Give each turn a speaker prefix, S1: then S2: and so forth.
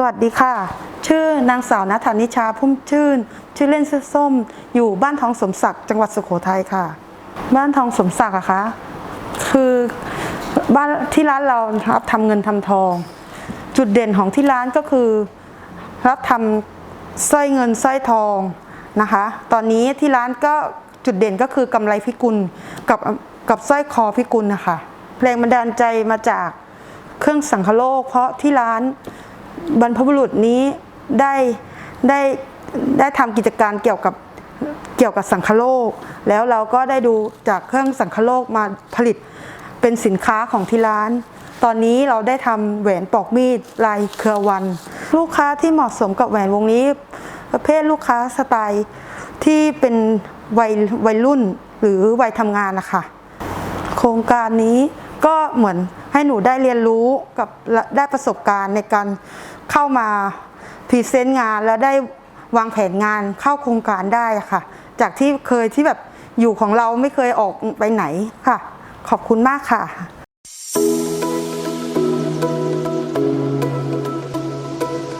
S1: สวัสดีค่ะ ชื่อนางสาวนัทธานิชาพุ่มชื่น ชื่อเล่นชื่อส้ม อยู่บ้านทองสมศักดิ์จังหวัดสุโขทัยค่ะ บ้านทองสมศักดิ์อะคะ คือบ้านที่ร้านเราครับทำเงินทำทอง จุดเด่นของที่ร้านก็คือรับทำสร้อยเงินสร้อยทองนะคะ ตอนนี้ที่ร้านก็จุดเด่นก็คือกำไรพิกุลกับกับสร้อยคอพิกุลนะคะแรงบันดาลใจมาจากเครื่องสังคโลก เพราะที่ร้าน บรรพบุรุษนี้ได้ได้ได้ทำกิจการเกี่ยวกับเกี่ยวกับสังคโลก แล้วเราก็ได้ดูจากเครื่องสังคโลกมาผลิตเป็นสินค้าของที่ร้าน ตอนนี้เราได้ทำแหวนปอกมีดลายเครือวัน ลูกค้าที่เหมาะสมกับแหวนวงนี้ ประเภทลูกค้าสไตล์ที่เป็นวัยวัยรุ่นหรือวัยทำงานนะคะ โครงการนี้ ก็เหมือนให้หนูได้เรียนรู้กับได้ประสบการณ์ในการเข้ามาพรีเซนต์งานแล้วได้วางแผนงานเข้าโครงการได้ค่ะ จากที่เคยที่แบบอยู่ของเราไม่เคยออกไปไหนค่ะ ขอบคุณมากค่ะ